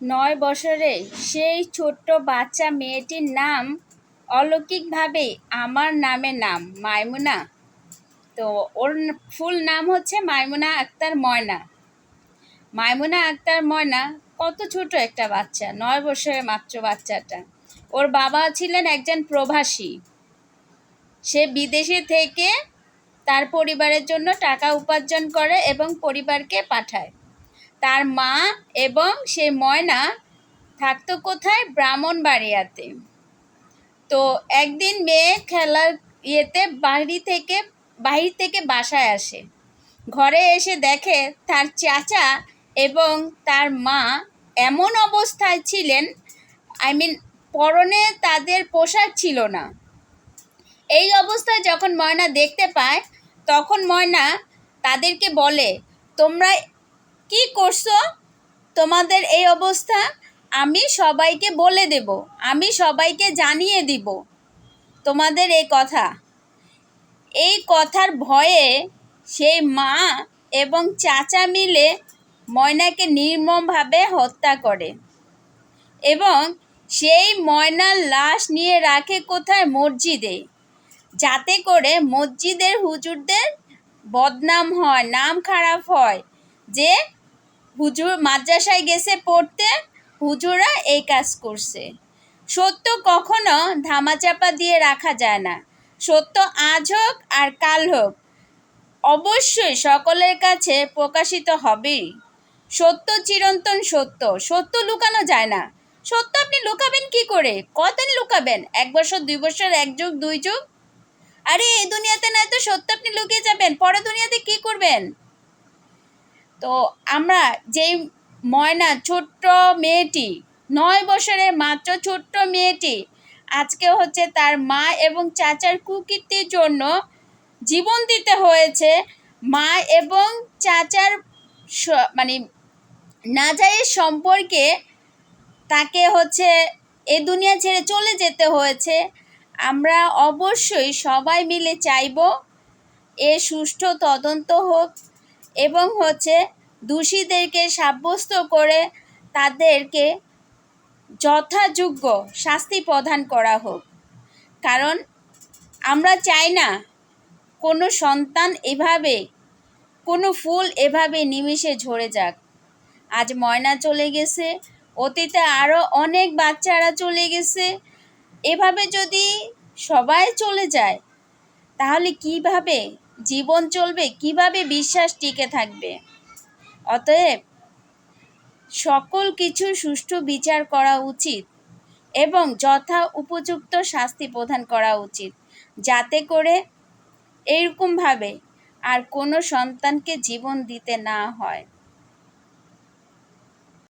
নয় বছরে সেই ছোট্ট বাচ্চা মেয়েটির নাম অলৌকিকভাবে আমার নামে নাম, মাইমুনা। তো ওর ফুল নাম হচ্ছে মাইমুনা আক্তার ময়না। মাইমুনা আক্তার ময়না কত ছোট একটা বাচ্চা, নয় বছরের মাত্র বাচ্চাটা। ওর বাবা ছিলেন একজন প্রবাসী। সে বিদেশে থেকে তার পরিবারের জন্য টাকা উপার্জন করে এবং পরিবারকে পাঠায়। তার মা এবং সে ময়না থাকতো কোথায়? ব্রাহ্মণ ব্রাহ্মণবাড়িয়াতে। তো একদিন মেয়ে খেলার ইয়েতে বাড়ি থেকে, বাহির থেকে বাসায় আসে। ঘরে এসে দেখে তার চাচা এবং তার মা এমন অবস্থায় ছিলেন, আই মিন পরনে তাদের পোশাক ছিল না। এই অবস্থায় যখন ময়না দেখতে পায়, তখন ময়না তাদেরকে বলে, তোমরা কি করছ? তোমাদের এই অবস্থা আমি সবাইকে বলে দেব, আমি সবাইকে জানিয়ে দিব। তোমাদের এই কথা। এই কথার ভয়ে সেই মা এবং চাচা মিলে ময়নাকে নির্মমভাবে হত্যা করে এবং সেই ময়নার লাশ নিয়ে রাখে কোথায়? মসজিদে। যাতে করে মসজিদের হুজুরদের বদনাম হয়, নাম খারাপ হয়, যে হুজুর মাদ্রাসায় গেছে পড়তে, হুজুরা এই কাজ করছে। সত্য কখনো ধামাচাপা দিয়ে রাখা যায় না। সত্য আজ হোক আর কাল হোক, অবশ্যই সকলের কাছে প্রকাশিত হবেই। সত্য চিরন্তন সত্য সত্য লুকানো যায় না। সত্য আপনি লুকাবেন কি করে? কতদিন লুকাবেন? এক বছর, দুই বছর, এক যুগ, দুই যুগ? আরে, এই দুনিয়াতে না তো সত্য আপনি লুকিয়ে যাবেন পরে দুনিয়াতে কি করবেন? তো আমরা যেই ময়না ছোট্ট মেয়েটি, নয় বছরের মাত্র ছোট্ট মেয়েটি, আজকে হচ্ছে তার মা এবং চাচার কুকীর্তির জন্য জীবন দিতে হয়েছে। মা এবং চাচার মানে নাজায়ের সম্পর্কে তাকে হচ্ছে এ দুনিয়া ছেড়ে চলে যেতে হয়েছে। আমরা অবশ্যই সবাই মিলে চাইব এ সুষ্ঠু তদন্ত হোক এবং হচ্ছে দোষীদেরকে সাব্যস্ত করে তাদেরকে যথাযোগ্য শাস্তি প্রদান করা হোক। কারণ আমরা চাই না কোনো সন্তান এভাবে, কোনো ফুল এভাবে নিমিষে ঝরে যাক। আজ ময়না চলে গেছে, অতীতে আরও অনেক বাচ্চারা চলে গেছে। এভাবে যদি সবাই চলে যায়, তাহলে কীভাবে জীবন চলবে, কীভাবে বিশ্বাস টিকে থাকবে? অতএব সকল কিছু সুষ্ঠু বিচার করা উচিত এবং যথা উপযুক্ত শাস্তি প্রদান করা উচিত, যাতে করে এইরকমভাবে আর কোনো সন্তানকে জীবন দিতে না হয়।